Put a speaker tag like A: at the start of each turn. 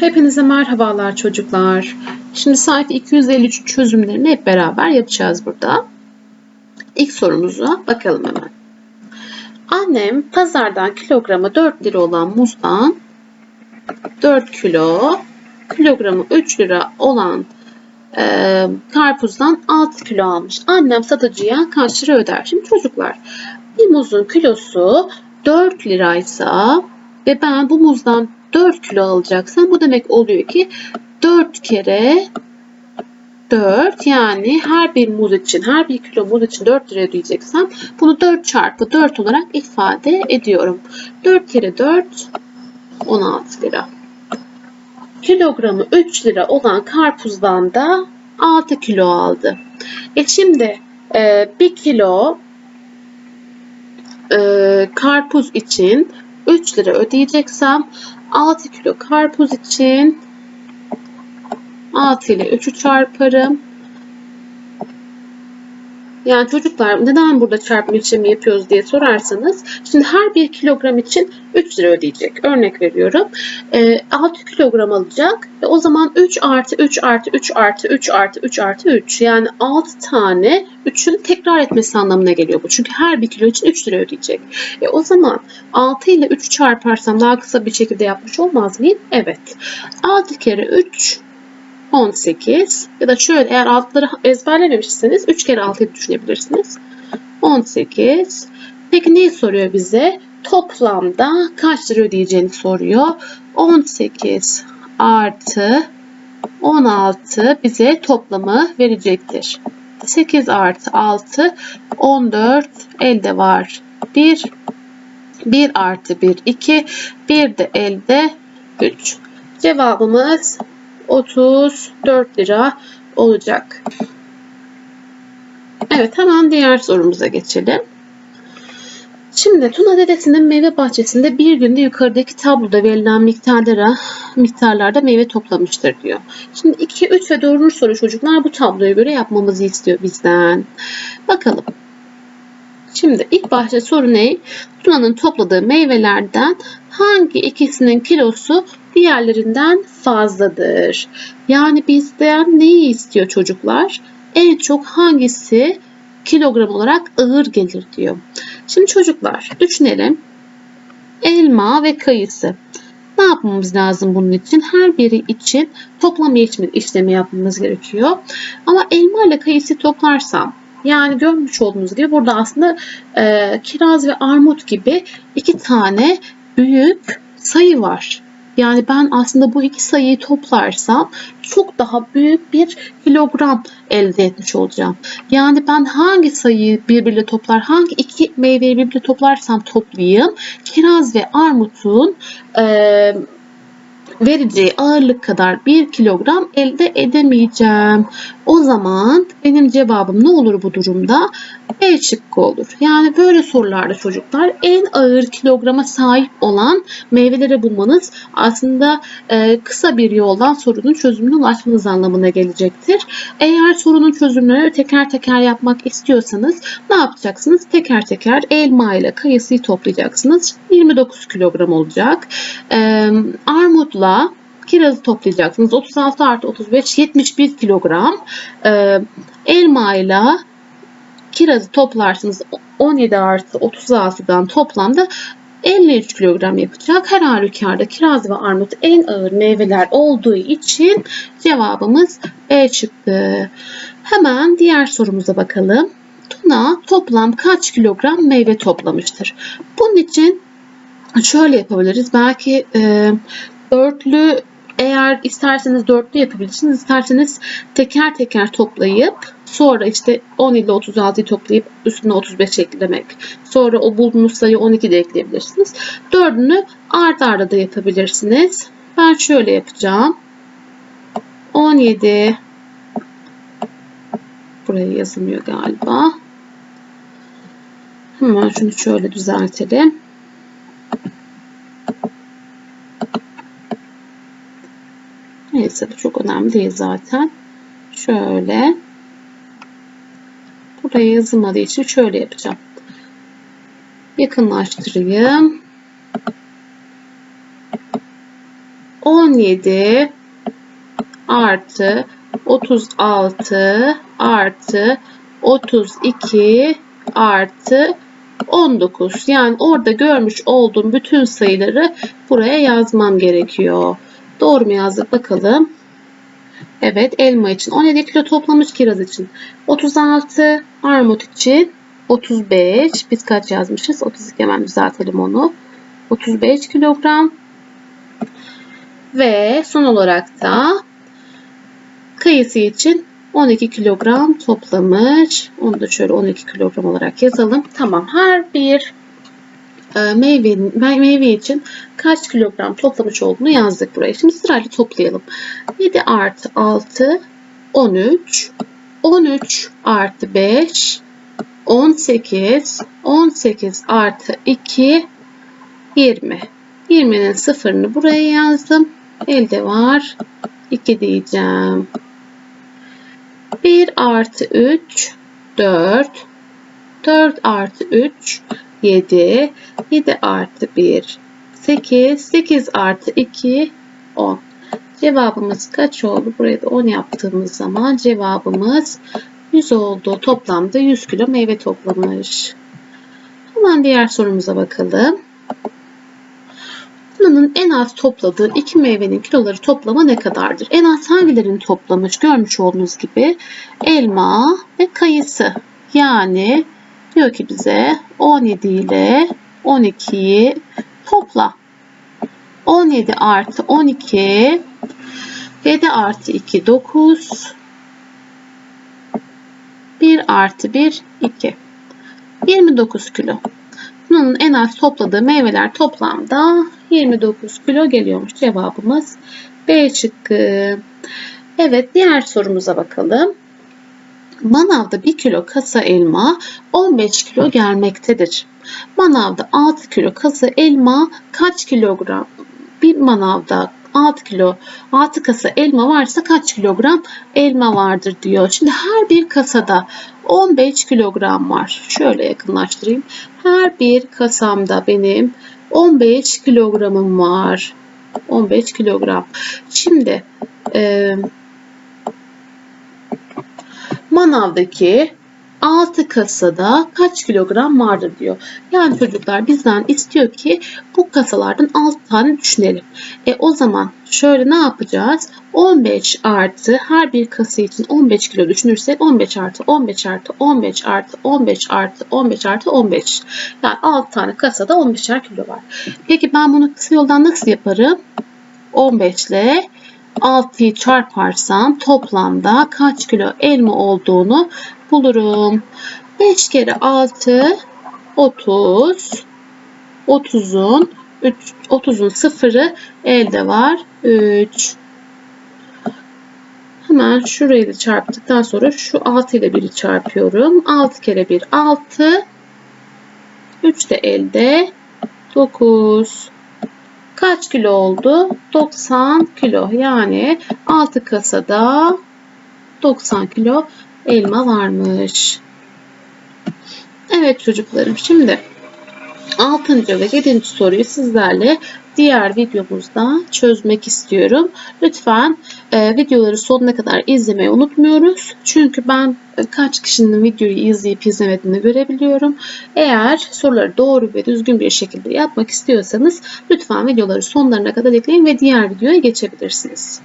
A: Hepinize merhabalar çocuklar. Şimdi sayfa 253 çözümlerini hep beraber yapacağız burada. İlk sorumuza bakalım hemen. Annem pazardan kilogramı 4 lira olan muzdan 4 kilo, kilogramı 3 lira olan e, karpuzdan 6 kilo almış. Annem satıcıya kaç lira öder? Şimdi çocuklar bir muzun kilosu 4 liraysa ve ben bu muzdan 4 kilo alacaksam bu demek oluyor ki 4 kere 4 yani her bir muz için her bir kilo muz için 4 lira ödeyeceksem bunu 4 çarpı 4 olarak ifade ediyorum. 4 kere 4 16 lira. Kilogramı 3 lira olan karpuzdan da 6 kilo aldı. E şimdi e, 1 kilo e, karpuz için 3 lira ödeyeceksem 6 kilo karpuz için 6 ile 3'ü çarparım. Yani çocuklar neden burada çarpma işlemi yapıyoruz diye sorarsanız şimdi her bir kilogram için 3 lira ödeyecek. Örnek veriyorum. E, 6 kilogram alacak ve o zaman 3 artı 3 artı 3 artı 3 artı 3 artı 3 yani 6 tane 3'ün tekrar etmesi anlamına geliyor bu. Çünkü her bir kilo için 3 lira ödeyecek. E, o zaman 6 ile 3'ü çarparsam daha kısa bir şekilde yapmış olmaz mıyım? Evet. 6 kere 3 18 ya da şöyle eğer altları ezberlememişseniz 3 kere 6'yı düşünebilirsiniz. 18. Peki neyi soruyor bize? Toplamda kaç lira ödeyeceğini soruyor. 18 artı 16 bize toplamı verecektir. 8 artı 6 14 elde var. 1 1 artı 1 2 1 de elde 3. Cevabımız 34 lira olacak. Evet hemen diğer sorumuza geçelim. Şimdi Tuna dedesinin meyve bahçesinde bir günde yukarıdaki tabloda verilen miktarlara miktarlarda meyve toplamıştır diyor. Şimdi 2, 3 ve 4. soru çocuklar bu tabloya göre yapmamızı istiyor bizden. Bakalım. Şimdi ilk başta soru ne? Tuna'nın topladığı meyvelerden hangi ikisinin kilosu diğerlerinden fazladır? Yani bizden neyi istiyor çocuklar? En çok hangisi kilogram olarak ağır gelir diyor. Şimdi çocuklar düşünelim. Elma ve kayısı. Ne yapmamız lazım bunun için? Her biri için toplam işlemi yapmamız gerekiyor. Ama elma ile kayısı toplarsam yani görmüş olduğunuz gibi burada aslında e, kiraz ve armut gibi iki tane büyük sayı var. Yani ben aslında bu iki sayıyı toplarsam çok daha büyük bir kilogram elde etmiş olacağım. Yani ben hangi sayıyı birbiriyle toplar, hangi iki meyveyi birbiriyle toplarsam toplayayım, kiraz ve armutun e, vereceği ağırlık kadar 1 kilogram elde edemeyeceğim. O zaman benim cevabım ne olur bu durumda? B olur. Yani böyle sorularda çocuklar en ağır kilograma sahip olan meyveleri bulmanız aslında e, kısa bir yoldan sorunun çözümüne ulaşmanız anlamına gelecektir. Eğer sorunun çözümlerini teker teker yapmak istiyorsanız ne yapacaksınız? Teker teker elma ile kayısıyı toplayacaksınız. 29 kilogram olacak. E, armutla kirazı toplayacaksınız. 36 artı 35 71 kilogram. E, elma ile kirazı toplarsınız 17 artı 36'dan toplamda 53 kilogram yapacak. Her halükarda kiraz ve armut en ağır meyveler olduğu için cevabımız E çıktı. Hemen diğer sorumuza bakalım. Tuna toplam kaç kilogram meyve toplamıştır? Bunun için şöyle yapabiliriz. Belki e, dörtlü eğer isterseniz dörtlü yapabilirsiniz. İsterseniz teker teker toplayıp sonra işte 10 ile 36'yı toplayıp üstüne 35 eklemek. Sonra o bulduğunuz sayı 12 de ekleyebilirsiniz. Dördünü art arda da yapabilirsiniz. Ben şöyle yapacağım. 17 Buraya yazılmıyor galiba. Hemen şunu şöyle düzeltelim. Neyse bu çok önemli değil zaten. Şöyle. Buraya yazılmadığı için şöyle yapacağım. Yakınlaştırayım. 17 artı 36 artı 32 artı 19. Yani orada görmüş olduğum bütün sayıları buraya yazmam gerekiyor. Doğru mu yazdık bakalım. Evet elma için. 17 kilo toplamış kiraz için. 36 armut için 35 biz kaç yazmışız? 32 hemen düzeltelim onu. 35 kilogram. Ve son olarak da kayısı için 12 kilogram toplamış. Onu da şöyle 12 kilogram olarak yazalım. Tamam her bir meyve, meyve için kaç kilogram toplamış olduğunu yazdık buraya. Şimdi sırayla toplayalım. 7 artı 6 13 13 artı 5 18 18 artı 2 20 20'nin sıfırını buraya yazdım. Elde var 2 diyeceğim. 1 artı 3 4 4 artı 3 7 7 artı 1 8 8 artı 2 10 Cevabımız kaç oldu? Buraya da 10 yaptığımız zaman cevabımız 100 oldu. Toplamda 100 kilo meyve toplamış. Hemen diğer sorumuza bakalım. Bunun en az topladığı iki meyvenin kiloları toplama ne kadardır? En az hangilerini toplamış? Görmüş olduğunuz gibi elma ve kayısı. Yani diyor ki bize 17 ile 12'yi topla. 17 artı 12 7 artı 2 9 1 artı 1 2 29 kilo. Bunun en az topladığı meyveler toplamda 29 kilo geliyormuş. Cevabımız B şıkkı. Evet diğer sorumuza bakalım. Manavda 1 kilo kasa elma 15 kilo gelmektedir. Manavda 6 kilo kasa elma kaç kilogram? Bir manavda 6 kilo 6 kasa elma varsa kaç kilogram elma vardır diyor. Şimdi her bir kasada 15 kilogram var. Şöyle yakınlaştırayım. Her bir kasamda benim 15 kilogramım var. 15 kilogram. Şimdi e, manavdaki 6 kasada kaç kilogram vardır diyor. Yani çocuklar bizden istiyor ki bu kasalardan 6 tane düşünelim. E o zaman şöyle ne yapacağız? 15 artı her bir kasa için 15 kilo düşünürsek 15 artı 15 artı 15 artı 15 artı 15 artı 15. Yani 6 tane kasada 15'er kilo var. Peki ben bunu kısa yoldan nasıl yaparım? 15 ile 6'yı çarparsam toplamda kaç kilo elma olduğunu bulurum. 5 kere 6 30 30'un 30'un sıfırı elde var. 3 Hemen şurayı da çarptıktan sonra şu 6 ile 1'i çarpıyorum. 6 kere 1 6 3 de elde 9 Kaç kilo oldu? 90 kilo. Yani 6 kasada 90 kilo elma varmış. Evet çocuklarım şimdi 6. ve 7. soruyu sizlerle diğer videomuzda çözmek istiyorum. Lütfen e, videoları sonuna kadar izlemeyi unutmuyoruz. Çünkü ben e, kaç kişinin videoyu izleyip izlemediğini görebiliyorum. Eğer soruları doğru ve düzgün bir şekilde yapmak istiyorsanız lütfen videoları sonlarına kadar ekleyin ve diğer videoya geçebilirsiniz.